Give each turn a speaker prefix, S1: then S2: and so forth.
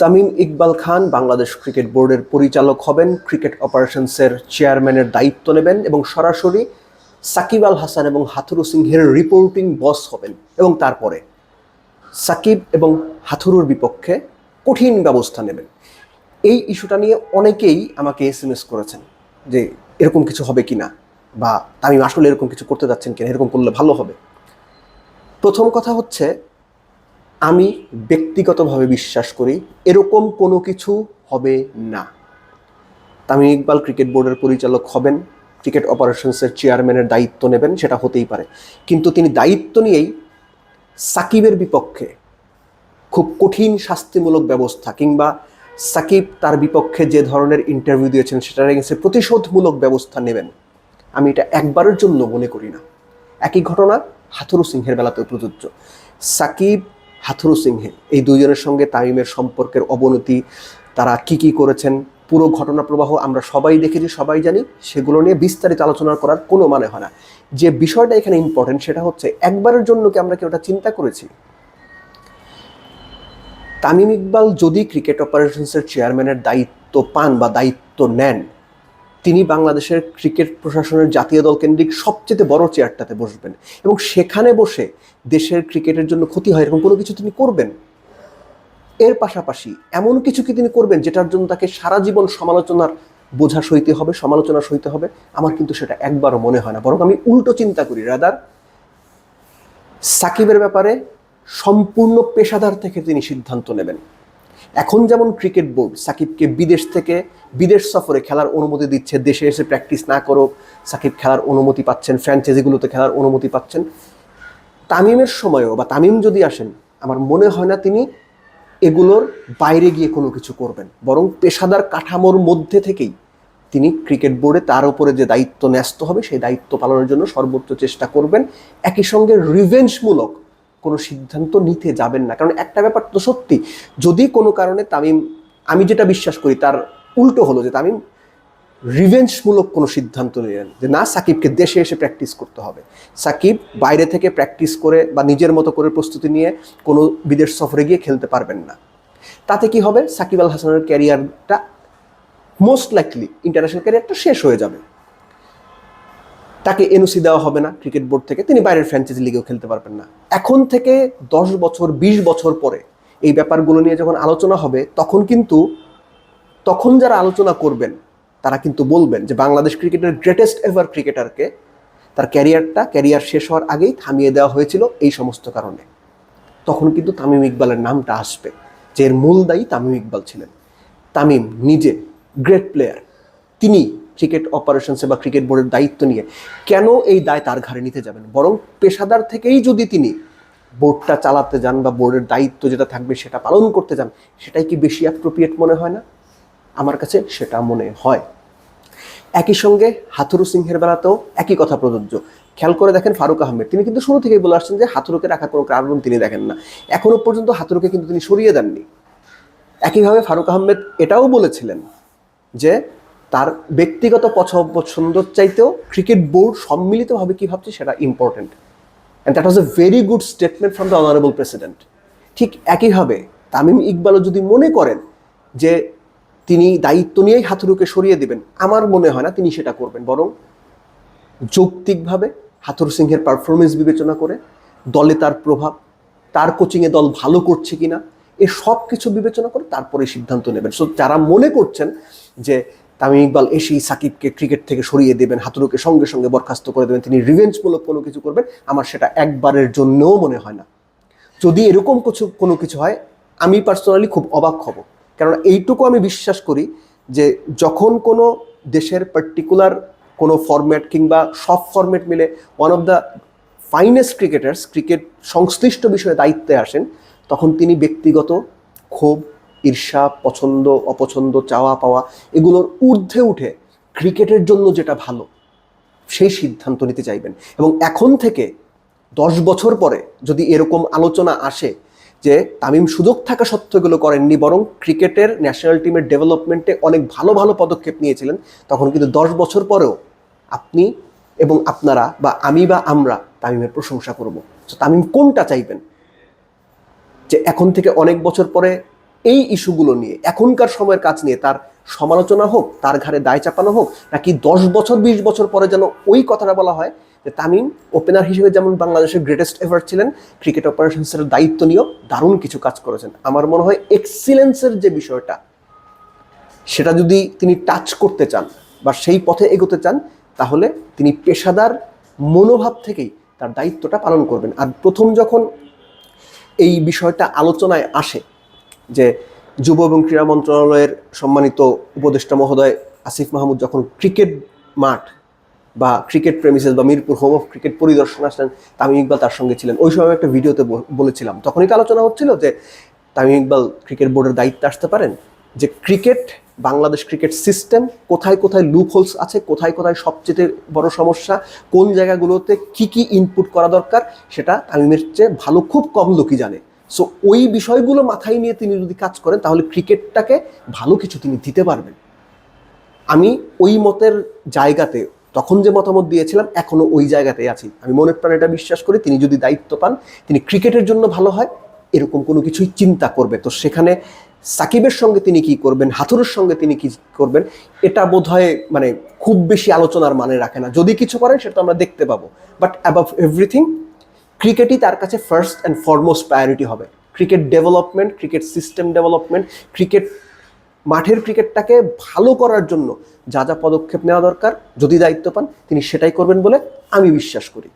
S1: Tamim Iqbal Khan Bangladesh cricket বোর্ডের পরিচালক হবেন, ক্রিকেট অপারেশনসের চেয়ারম্যানের দায়িত্ব নেবেন এবং সরাসরি সাকিব আল হাসান এবং হাথুরু সিংহের রিপোর্টিং বস হবেন এবং তারপরে সাকিব এবং হাথুরুর বিপক্ষে কঠিন ব্যবস্থা নেবেন। এই ইস্যুটা নিয়ে অনেকেই আমাকে এস এম এস করেছেন যে এরকম কিছু হবে কিনা বা তামিম আসলে এরকম কিছু করতে যাচ্ছেন কিনা, এরকম করলে ভালো হবে। প্রথম কথা হচ্ছে আমি ব্যক্তিগতভাবে বিশ্বাস করি এরকম কোনো কিছু হবে না। তামিম ইকবাল ক্রিকেট বোর্ডের পরিচালক হবেন, ক্রিকেট অপারেশনসের চেয়ারম্যানের দায়িত্ব নেবেন, সেটা হতেই পারে। কিন্তু তিনি দায়িত্ব নিয়েই সাকিবের বিপক্ষে খুব কঠিন শাস্তিমূলক ব্যবস্থা কিংবা সাকিব তার বিপক্ষে যে ধরনের ইন্টারভিউ দিয়েছেন, সেটার এগেন্সে প্রতিশোধমূলক ব্যবস্থা নেবেন। আমি এটা একবারের জন্য মনে করি না। একই ঘটনা হাথুরু সিংহের বেলাতেও প্রযোজ্য। সাকিব হাথুরু সিংহে। এই দুইজনের সঙ্গে তামিমের সম্পর্কের অবনতি, তারা কি কি করেছেন, পুরো ঘটনা প্রবাহ আমরা সবাই দেখেছি, সবাই জানি, সেগুলো নিয়ে বিস্তারিত আলোচনা করার কোনো মানে হয় না। যে বিষয়টা এখানে ইম্পর্টেন্ট সেটা হচ্ছে, একবারের জন্য কি আমরা কি ওটা চিন্তা করেছি? তামিম ইকবাল যদি ক্রিকেট অপারেশনসের চেয়ারম্যানের দায়িত্ব পান বা দায়িত্ব নেন তিনি বাংলাদেশের ক্রিকেট প্রশাসনের জাতীয় দল কেন্দ্রিক সবচেয়ে বড় চেয়ারটাতে বসবেন। এবং সেখানে বসে দেশের ক্রিকেটের জন্য ক্ষতি হয় এরকম কোনো কিছু তিনি করবেন? এর পাশাপাশি এমন কিছু কি তিনি করবেন যেটার জন্য তাকে সারা জীবন সমালোচনার বোঝা সইতে হবে, সমালোচনা সইতে হবে? আমার কিন্তু সেটা একবারও মনে হয় না। বরং আমি উল্টো চিন্তা করি, রাদার। সাকিবের ব্যাপারে সম্পূর্ণ পেশাদার থেকে তিনি সিদ্ধান্ত নেবেন। এখন যেমন ক্রিকেট বোর্ড সাকিবকে বিদেশ থেকে বিদেশ সফরে খেলার অনুমতি দিচ্ছে, দেশে এসে প্র্যাকটিস না করুক, সাকিব খেলার অনুমতি পাচ্ছেন ফ্র্যাঞ্চাইজিগুলোতে খেলার অনুমতি পাচ্ছেন। তামিমের সময়ও বা তামিম যদি আসেন, আমার মনে হয় না তিনি এগুলোর বাইরে গিয়ে কোনো কিছু করবেন। বরং পেশাদার কাঠামোর মধ্যে থেকেই তিনি ক্রিকেট বোর্ডে তার উপরে যে দায়িত্ব ন্যস্ত হবে, সেই দায়িত্ব পালনের জন্য সর্বোচ্চ চেষ্টা করবেন। একই সঙ্গে রিভেঞ্জমূলক কোনো সিদ্ধান্ত নিতে যাবেন না। কারণ একটা ব্যাপার তো সত্যি, যদি কোনো কারণে তামিম, আমি যেটা বিশ্বাস করি তার উল্টো হলো যে তামিম রিভেঞ্জমূলক কোনো সিদ্ধান্ত নিলেন যে না, সাকিবকে দেশে এসে প্র্যাকটিস করতে হবে। সাকিব বাইরে থেকে প্র্যাকটিস করে বা নিজের মতো করে প্রস্তুতি নিয়ে কোনো বিদেশ সফরে গিয়ে খেলতে পারবেন না। তাতে কি হবে? সাকিব আল হাসানের ক্যারিয়ারটা মোস্ট লাইকলি ইন্টারন্যাশনাল ক্যারিয়ারটা শেষ হয়ে যাবে। তাকে এনওসি দেওয়া হবে না ক্রিকেট বোর্ড থেকে। তিনি বাইরের ফ্র্যাঞ্চাইজি লিগেও খেলতে পারবেন না। এখন থেকে দশ বছর, বিশ বছর পরে এই ব্যাপারগুলো নিয়ে যখন আলোচনা হবে, তখন কিন্তু, তখন যারা আলোচনা করবেন, তারা কিন্তু বলবেন যে বাংলাদেশ ক্রিকেটের গ্রেটেস্ট এভার ক্রিকেটারকে তার ক্যারিয়ারটা ক্যারিয়ার শেষ হওয়ার আগেই থামিয়ে দেওয়া হয়েছিল এই সমস্ত কারণে। তখন কিন্তু তামিম ইকবালের নামটা আসবে, যে এর মূল দায়ী তামিম ইকবাল ছিলেন। তামিম নিজে গ্রেট প্লেয়ার তিনি ক্রিকেট অপারেশনসে বা ক্রিকেট বোর্ডের দায়িত্ব নিয়ে কেন এই দায় তার ঘাড়ে নিতে যাবেন? বরং পেশাদার থেকেই যদি তিনি বোর্ডটা চালাতে যান বা বোর্ডের দায়িত্ব যেটা থাকবে সেটা পালন করতে যান, সেটাই কি বেশি অ্যাপ্রোপ্রিয়েট মনে হয় না? আমার কাছে সেটা মনে হয়। একই সঙ্গে হাথুরু সিংহের বেলাতেও একই কথা প্রযোজ্য। খেয়াল করে দেখেন ফারুক আহমেদ, তিনি কিন্তু শুরু থেকেই বলে আসছেন যে হাথুরুকে রাখার কোনো কারণ তিনি দেখেন না। এখনও পর্যন্ত হাথুরুকে কিন্তু তিনি সরিয়ে দেননি। একইভাবে ফারুক আহমেদ এটাও বলেছিলেন যে তার ব্যক্তিগত পছন্দর চাইতেও ক্রিকেট বোর্ড সম্মিলিতভাবে কী ভাবছে সেটা important and that was a very good statement from the honourable president ঠিক একইভাবে তামিম ইকবালও যদি মনে করেন যে তিনি দায়িত্ব নিয়েই হাথুরুকে সরিয়ে দেবেন, আমার মনে হয় না তিনি সেটা করবেন। বরং যৌক্তিকভাবে হাথুর সিংহের পারফরমেন্স বিবেচনা করে দলে তার প্রভাব, তার কোচিংয়ে দল ভালো করছে কিনা, এ সব কিছু বিবেচনা করে তারপরে সিদ্ধান্ত নেবেন। সো যারা মনে করছেন যে তামিম ইকবাল এসেই সাকিবকে ক্রিকেট থেকে সরিয়ে দেবেন হাতুরুকে সঙ্গে সঙ্গে বরখাস্ত করে দেবেন। তিনি রিভেঞ্জমূলক কোনো কিছু করবেন, আমার সেটা একবারের জন্যও মনে হয় না। যদি এরকম কিছু, কোনো কিছু হয়, আমি পার্সোনালি খুব অবাক হব। কারণ এইটুকু আমি বিশ্বাস করি যে যখন কোনো দেশের পার্টিকুলার কোনো ফরম্যাট কিংবা সব ফরম্যাট মিলে one of the finest cricketers cricket সংশ্লিষ্ট বিষয়ে দায়িত্বে আসেন, তখন তিনি ব্যক্তিগত ক্ষোভ ঈর্ষা, পছন্দ, অপছন্দ, চাওয়া, পাওয়া, এগুলোর ঊর্ধ্বে উঠে ক্রিকেটের জন্য যেটা ভালো, সেই সিদ্ধান্ত নিতে চাইবেন। এবং এখন থেকে দশ বছর পরে যদি এরকম আলোচনা আসে যে তামিম সুযোগ থাকা সত্ত্বেও এগুলো করেননি, বরং ক্রিকেটের ন্যাশনাল টিমের ডেভেলপমেন্টে অনেক ভালো ভালো পদক্ষেপ নিয়েছিলেন, তখন কিন্তু দশ বছর পরেও আপনি এবং আপনারা বা আমি বা আমরা তামিমের প্রশংসা করব। তামিম কোনটা চাইবেন? যে এখন থেকে অনেক বছর পরে এই ইস্যুগুলো নিয়ে, এখনকার সময়ের কাজ নিয়ে তার সমালোচনা হোক, তার ঘাড়ে দায় চাপানো হোক, নাকি দশ বছর, বিশ বছর পরে যেন ওই কথাটা বলা হয় যে তামিম ওপেনার হিসেবে যেমন বাংলাদেশের গ্রেটেস্ট এভার ছিলেন ক্রিকেট অপারেশনসের দায়িত্ব নিয়েও দারুণ কিছু কাজ করেছেন। আমার মনে হয় এক্সিলেন্সের যে বিষয়টা, সেটা যদি তিনি টাচ করতে চান বা সেই পথে এগোতে চান, তাহলে তিনি পেশাদার মনোভাব থেকেই তার দায়িত্বটা পালন করবেন। আর প্রথম যখন এই বিষয়টা আলোচনায় আসে যে যুব এবং ক্রীড়া মন্ত্রণালয়ের সম্মানিত উপদেষ্টা মহোদয় আসিফ মাহমুদ যখন ক্রিকেট মাঠ বা ক্রিকেট প্রেমিসেস বা মিরপুর হোম অফ ক্রিকেট পরিদর্শন আসলেন, তামিম ইকবাল তার সঙ্গে ছিলেন। ওই সময় একটা ভিডিওতে বলেছিলাম, তখনই তো আলোচনা হচ্ছিল যে তামিম ইকবাল ক্রিকেট বোর্ডের দায়িত্বে আসতে পারেন, যে ক্রিকেট, বাংলাদেশ ক্রিকেট সিস্টেম কোথায় কোথায় লুপ হোলস আছে, কোথায় কোথায় সবচেয়ে বড় সমস্যা, কোন জায়গাগুলোতে কি কি ইনপুট করা দরকার, সেটা তামিমের চেয়ে ভালো খুব কম লোকই জানে। সো ওই বিষয়গুলো মাথায় নিয়ে তিনি যদি কাজ করেন, তাহলে ক্রিকেটটাকে ভালো কিছু তিনি দিতে পারবেন। আমি ওই মতের জায়গাতে, তখন যে মতামত দিয়েছিলাম, এখনও ওই জায়গাতেই আছি। আমি মনের প্রাণে এটা বিশ্বাস করি, তিনি যদি দায়িত্ব পান, তিনি ক্রিকেটের জন্য ভালো হয়, এরকম কোনো কিছুই চিন্তা করবে। তো সেখানে সাকিবের সঙ্গে তিনি কি করবেন, হাথুরের সঙ্গে তিনি কি করবেন, এটা বোধহয় মানে খুব বেশি আলোচনার মানে রাখে না। যদি কিছু করেন, সেটা আমরা দেখতে পাবো। বাট অ্যাবাভ এভরিথিং ক্রিকেটই তার কাছে ফার্স্ট অ্যান্ড ফরমোস্ট প্রায়োরিটি হবে। Cricket development cricket system development cricket মাঠের ক্রিকেটটাকে ভালো করার জন্য যা যা পদক্ষেপ নেওয়া দরকার, যদি দায়িত্ব পান, তিনি সেটাই করবেন বলে আমি বিশ্বাস করি।